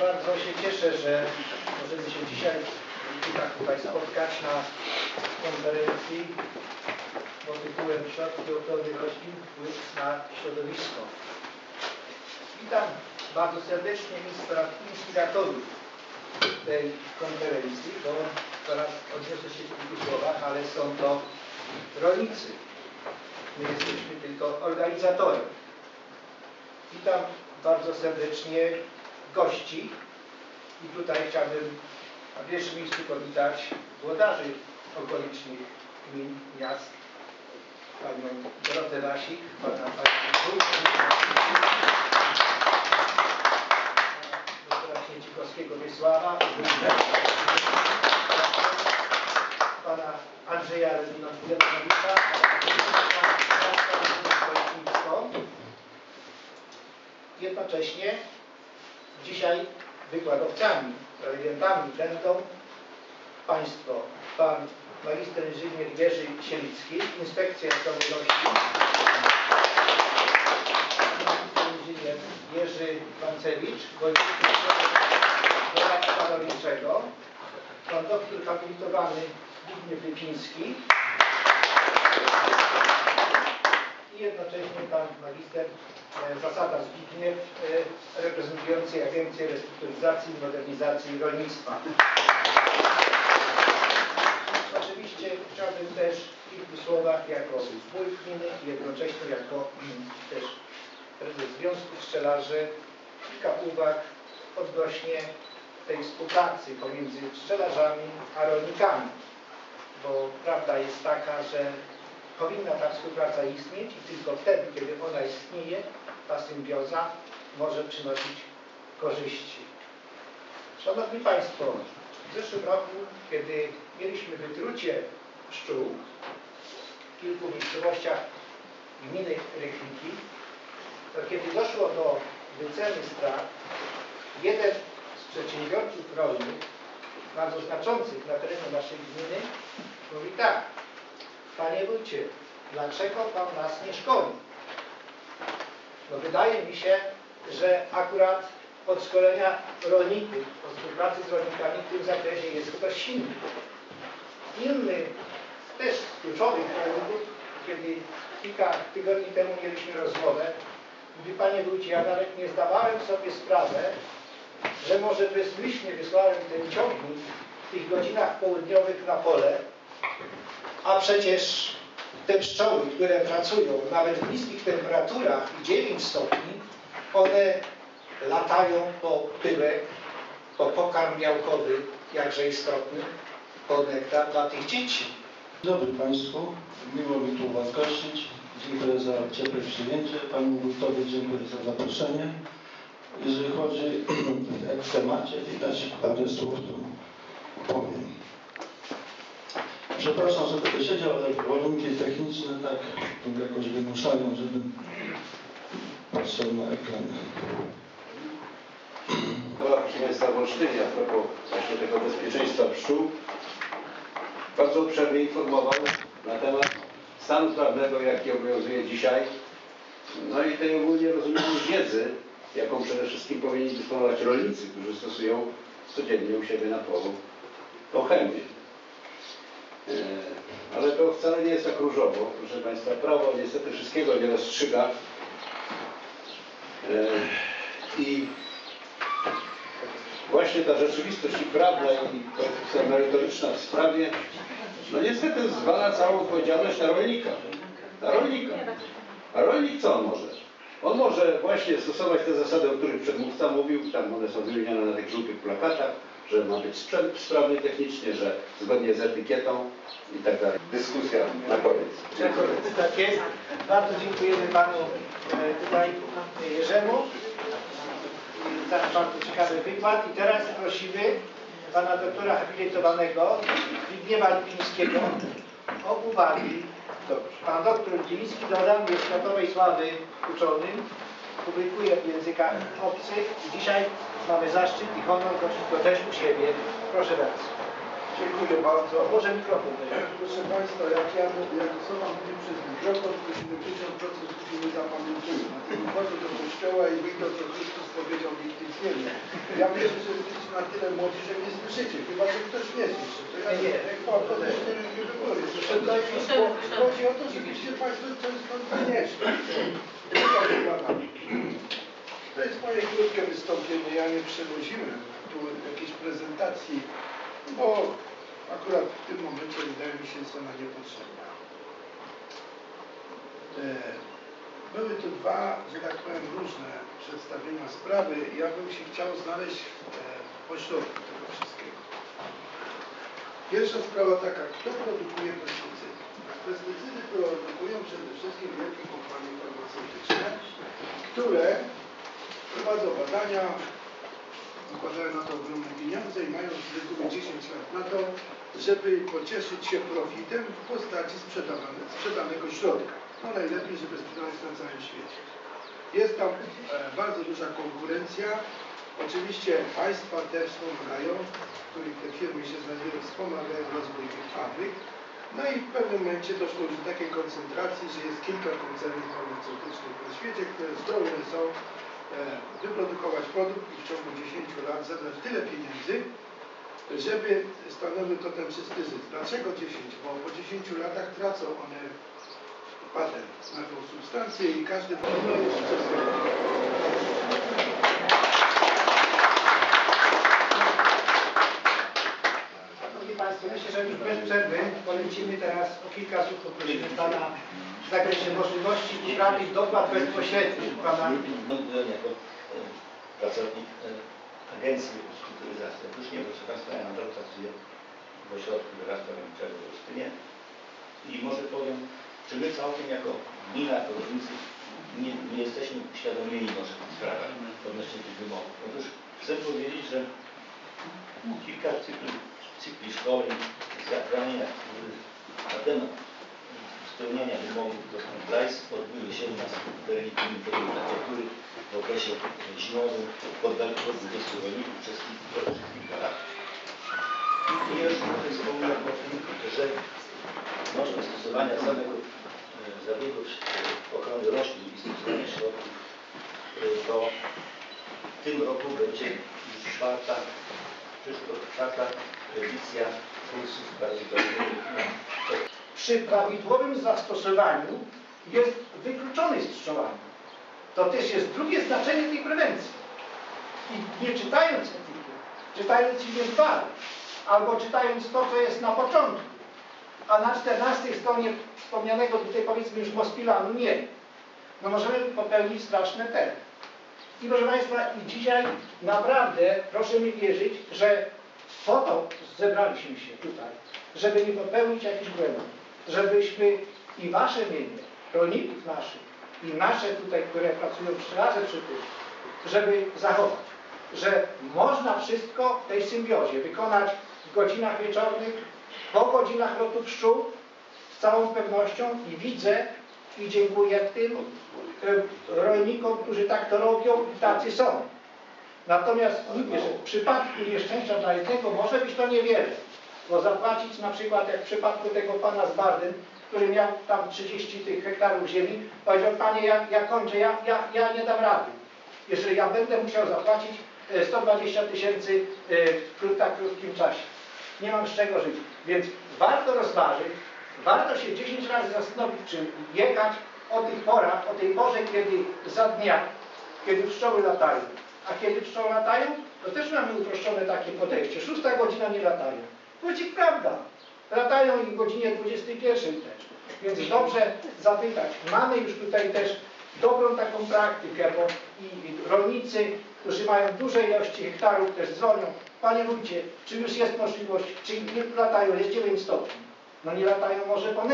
Bardzo się cieszę, że możemy się dzisiaj tak tutaj spotkać na konferencji pod tytułem Środki ochrony roślin wpływ na środowisko. Witam bardzo serdecznie inspira- inspiratorów tej konferencji, bo zaraz odniosę się w kilku słowach, ale są to rolnicy. My jesteśmy tylko organizatorem. Witam bardzo serdecznie gości i tutaj chciałbym na pierwszym miejscu powitać włodarzy okolicznych gmin, miast, panią Dorotę Lasik, pana panią doktora Święcikowskiego Wiesława, pana Andrzeja Lewinovicza, Jednocześnie dzisiaj wykładowcami, prelegentami będą Państwo, Pan magister inżynier Jerzy Sielicki, Inspekcja Pan magister inżynier Jerzy Wancewicz, Wojewódzki Doradztwa Rolniczego, Pan doktor habilitowany Zbigniew Lipiński i jednocześnie Pan magister e, Zasada Zbigniew, e, reprezentujący Agencję Restrukturyzacji i Modernizacji Rolnictwa. Chciałbym też w kilku słowach jako wójt gminy i jednocześnie jako też prezes Związku Pszczelarzy kilka uwag odnośnie tej współpracy pomiędzy pszczelarzami a rolnikami. Bo prawda jest taka, że powinna ta współpraca istnieć i tylko wtedy, kiedy ona istnieje, ta symbioza może przynosić korzyści. Szanowni Państwo, w zeszłym roku, kiedy mieliśmy wytrucie pszczół w kilku miejscowościach gminy Rychniki, to kiedy doszło do wyceny strat, jeden z przedsiębiorców rolnych, bardzo znaczących na terenie naszej gminy, mówi tak, Panie wójcie, dlaczego Pan nas nie szkoli? No wydaje mi się, że akurat od szkolenia rolników, od współpracy z rolnikami w tym zakresie jest ktoś inny. Inny, też kluczowych rolników, kiedy kilka tygodni temu mieliśmy rozmowę, mówi Panie wójcie, ja nawet nie zdawałem sobie sprawę, że może bezmyślnie wysłałem ten ciągnik w tych godzinach południowych na pole, a przecież te pszczoły, które pracują nawet w niskich temperaturach i 9 stopni, one latają po pyłek, po pokarm białkowy, jakże istotny, po nektar dla tych dzieci. Dzień dobry Państwu, miło mi tu Was gościć. Dziękuję za ciepłe przyjęcie. Panu Wójtowi dziękuję za zaproszenie. Jeżeli chodzi w temacie, widać parę słów tu powiem. Przepraszam, że będę siedział, ale warunki techniczne tak tu jakoś wymuszają, żebym patrzył na ekran. Była proszę Państwa w Olsztynie a propos właśnie tego bezpieczeństwa pszczół. Bardzo obszernie informował na temat stanu prawnego, jaki obowiązuje dzisiaj. No i tej ogólnie rozumianej wiedzy, jaką przede wszystkim powinni dysponować rolnicy, którzy stosują codziennie u siebie na polu tą chemię. E, Ale to wcale nie jest tak różowo. Proszę Państwa, prawo niestety wszystkiego nie rozstrzyga. E, I właśnie ta rzeczywistość i prawda i kwestia merytoryczna w sprawie, no niestety zwala całą odpowiedzialność na rolnika. Na rolnika. A rolnik co on może? On może właśnie stosować te zasady, o których przedmówca mówił, tam one są wymienione na tych żółtych plakatach, że ma być sprzęt sprawny technicznie, że zgodnie z etykietą i tak dalej. Dyskusja na koniec. Tak jest. Bardzo dziękujemy Panu e, tutaj Jerzemu za bardzo ciekawy wykład. I teraz prosimy Pana doktora habilitowanego Zbigniewa Lipińskiego o uwagi Dobrze. Pan doktor Gliński dodał jest światowej sławy uczonym, publikuje w językach obcych i dzisiaj mamy zaszczyt i honor gościć go też u siebie. Proszę bardzo. Dziękuję bardzo. Może mikrofon. Proszę Państwa, jak ja jak osoba mówi przez mikrofon, to 70% ludzi nie zapamiętuje. Dlatego wchodzę do kościoła i wyjdę, co Chrystus powiedział, nikt nic nie wie. Ja wierzę, że jesteście na tyle młodzi, że mnie słyszycie, chyba, że ktoś nie słyszy. To ja Nie, nie. to też nie, nie wybory. Chodzi o to, żebyście Państwo. Druga sprawa. To jest moje krótkie wystąpienie. Ja nie przewoziłem tu jakiejś prezentacji, bo akurat w tym momencie wydaje mi się, jest ona niepotrzebna. E, Były tu dwa, że tak powiem, różne przedstawienia sprawy. Ja bym się chciał znaleźć e, pośrodku tego wszystkiego. Pierwsza sprawa taka, kto produkuje pestycydy? Pestycydy produkują przede wszystkim wielkie kompanie farmaceutyczne, które prowadzą badania, nakładają na to ogromne pieniądze i mają z reguły 10 lat na to, żeby pocieszyć się profitem w postaci sprzedanego środka. No najlepiej, żeby sprzedać na całym świecie. Jest tam e, bardzo duża konkurencja. Oczywiście państwa też wspomagają, w których te firmy się znajdują, wspomagają rozwój tych fabryk. No i w pewnym momencie doszło do takiej koncentracji, że jest kilka koncernów farmaceutycznych na świecie, które zdolne są wyprodukować produkt i w ciągu 10 lat zebrać tyle pieniędzy, żeby stanowił to ten prestiżyt. Dlaczego 10? Bo po 10 latach tracą one patent na tą substancję i każdy jeszcze coś Szanowni Państwo, myślę, że już bez przerwy polecimy teraz o kilka słów poprosimy Pana w zakresie możliwości uprawy dopłat bezpośrednich Pana jako e, pracownik e, Agencji Restrukturyzacji. Otóż nie, proszę Państwa, ja nadal pracuję w ośrodku doradztwa rolniczego w Olsztynie i może powiem, czy my całkiem jako gmina, jako rolnicy nie, nie jesteśmy uświadomieni może w tych sprawach odnośnie tych wymogów. Otóż chcę powiedzieć, że kilka cykli, cykli szkoleń, zabrania na temat spełniania wymogów do compliance odbyły się terenie gminy prefektury w okresie zimowym pod warunkiem 20 rolników przez kilka, lat. I już tutaj wspomniałem o tym, że odnośnie stosowania samego e, zabiegów e, ochrony roślin i stosowania środków, e, to w tym roku będzie już czwarta, przyszły rok czwarta edycja kursów bardzo dobrych przy prawidłowym zastosowaniu jest wykluczony z pszczołami. To też jest drugie znaczenie tej prewencji. I nie czytając etykiet, czytając i nie dbając, albo czytając to, co jest na początku, a na 14 stronie wspomnianego tutaj powiedzmy już Mospilanu nie, no możemy popełnić straszne te. I proszę Państwa, i dzisiaj naprawdę proszę mi wierzyć, że po to zebraliśmy się tutaj, żeby nie popełnić jakichś błędów, żebyśmy i Wasze mienie, rolników naszych, i nasze tutaj, które pracują pszczelarze przy tym, żeby zachować, że można wszystko w tej symbiozie wykonać w godzinach wieczornych, po godzinach lotu pszczół, z całą pewnością i widzę i dziękuję tym e, rolnikom, którzy tak to robią i tacy są. Natomiast w przypadku nieszczęścia dla jednego może być to niewiele, bo zapłacić na przykład jak w przypadku tego pana z Bardyn, który miał tam 30 tych hektarów ziemi, powiedział, panie, ja, ja kończę, ja, ja, ja nie dam rady. Jeżeli ja będę musiał zapłacić e, 120 tysięcy e, w tak krótkim czasie. Nie mam z czego żyć. Więc warto rozważyć, warto się 10 razy zastanowić, czy jechać o tych porach, o tej porze, kiedy za dnia, kiedy pszczoły latają. A kiedy pszczoły latają, to też mamy uproszczone takie podejście. Szósta godzina nie latają. Powiedzieć prawda. Latają i o godzinie 21 też. Więc dobrze zapytać. Mamy już tutaj też dobrą taką praktykę, bo i rolnicy, którzy mają duże ilości hektarów też dzwonią. Panie wójcie, czy już jest możliwość, czy nie latają, jest 9 stopni. No nie latają może po